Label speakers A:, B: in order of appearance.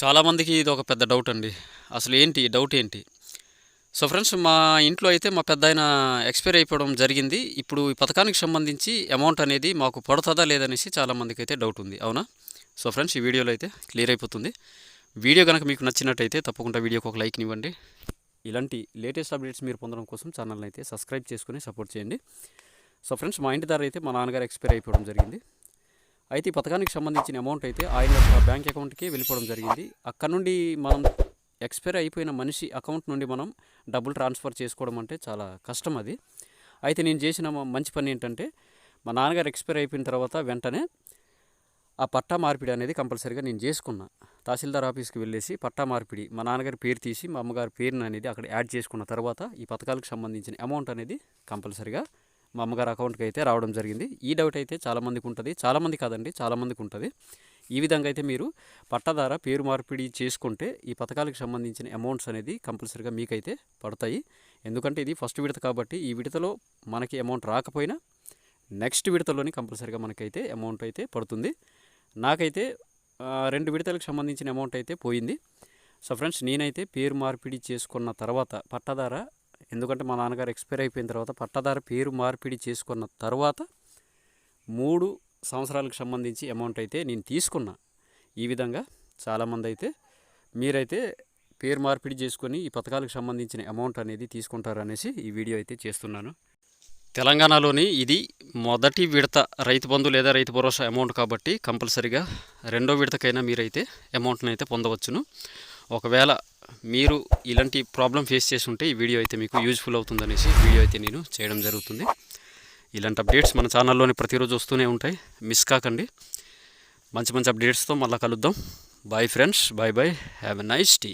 A: చాలామందికి ఇది ఒక పెద్ద డౌట్ అండి. అసలు ఏంటి? డౌట్ ఏంటి? సో ఫ్రెండ్స్ మా ఇంట్లో అయితే మా పెద్ద ఆయన ఎక్స్పైర్ అయిపోవడం జరిగింది. ఇప్పుడు ఈ పథకానికి సంబంధించి అమౌంట్ అనేది మాకు పడుతుందా లేదనేసి చాలామందికి అయితే డౌట్ ఉంది. అవునా? సో ఫ్రెండ్స్ ఈ వీడియోలో అయితే క్లియర్ అయిపోతుంది. వీడియో కనుక మీకు నచ్చినట్టయితే తప్పకుండా వీడియోకి ఒక లైక్ ఇవ్వండి. ఇలాంటి లేటెస్ట్ అప్డేట్స్ మీరు పొందడం కోసం ఛానల్ని అయితే సబ్స్క్రైబ్ చేసుకుని సపోర్ట్ చేయండి. సో ఫ్రెండ్స్ మా ఇంటి ద్వారా అయితే మా నాన్నగారు ఎక్స్పైర్ అయిపోవడం జరిగింది. అయితే ఈ పథకానికి సంబంధించిన అమౌంట్ అయితే ఆయన యొక్క బ్యాంక్ అకౌంట్కి వెళ్ళిపోవడం జరిగింది. అక్కడ నుండి మనం ఎక్స్పైర్ అయిపోయిన మనిషి అకౌంట్ నుండి మనం డబ్బులు ట్రాన్స్ఫర్ చేసుకోవడం అంటే చాలా కష్టం అది. అయితే నేను చేసిన మంచి పని ఏంటంటే మా నాన్నగారు ఎక్స్పైర్ అయిపోయిన తర్వాత వెంటనే ఆ పట్టా మార్పిడి అనేది కంపల్సరీగా నేను చేసుకున్నా. తహసీల్దార్ ఆఫీస్కి వెళ్ళేసి పట్టా మార్పిడి మా నాన్నగారి పేరు తీసి మా అమ్మగారి పేరుని అనేది అక్కడ యాడ్ చేసుకున్న తర్వాత ఈ పథకాలకు సంబంధించిన అమౌంట్ అనేది కంపల్సరీగా మా అమ్మగారి అకౌంట్కి అయితే రావడం జరిగింది. ఈ డౌట్ అయితే చాలామందికి ఉంటుంది. చాలామంది కాదండి చాలామందికి ఉంటుంది. ఈ విధంగా అయితే మీరు పట్టాదార పేరు మార్పిడి చేసుకుంటే ఈ పథకాలకు సంబంధించిన అమౌంట్స్ అనేది కంపల్సరీగా మీకైతే పడతాయి. ఎందుకంటే ఇది ఫస్ట్ విడత కాబట్టి ఈ విడతలో మనకి అమౌంట్ రాకపోయినా నెక్స్ట్ విడతలోని కంపల్సరీగా మనకైతే అమౌంట్ అయితే పడుతుంది. నాకైతే రెండు విడతలకు సంబంధించిన అమౌంట్ అయితే పోయింది. సో ఫ్రెండ్స్ నేనైతే పేరు మార్పిడి చేసుకున్న తర్వాత పట్టాదార ఎందుకంటే మా నాన్నగారు ఎక్స్పైర్ అయిపోయిన తర్వాత పట్టాదారు పేరు మార్పిడి చేసుకున్న తర్వాత మూడు సంవత్సరాలకు సంబంధించి అమౌంట్ అయితే నేను తీసుకున్నా. ఈ విధంగా చాలామంది అయితే మీరైతే పేరు మార్పిడి చేసుకొని ఈ పథకాలకు సంబంధించిన అమౌంట్ అనేది తీసుకుంటారు అనేసి ఈ వీడియో అయితే చేస్తున్నాను. తెలంగాణలోని ఇది మొదటి విడత రైతు బంధు లేదా రైతు భరోసా అమౌంట్ కాబట్టి కంపల్సరిగా రెండో విడతకైనా మీరైతే అమౌంట్ని అయితే పొందవచ్చును. ఒకవేళ మీరు ఇలాంటి ప్రాబ్లం ఫేస్ చేసి ఉంటే ఈ వీడియో అయితే మీకు యూజ్ఫుల్ అవుతుందనేసి వీడియో అయితే నేను చేయడం జరుగుతుంది. ఇలాంటి అప్డేట్స్ మన ఛానల్లోని ప్రతిరోజు వస్తూనే ఉంటాయి. మిస్ కాకండి. మంచి మంచి అప్డేట్స్తో మళ్ళీ కలుద్దాం. Bye friends bye bye have a nice day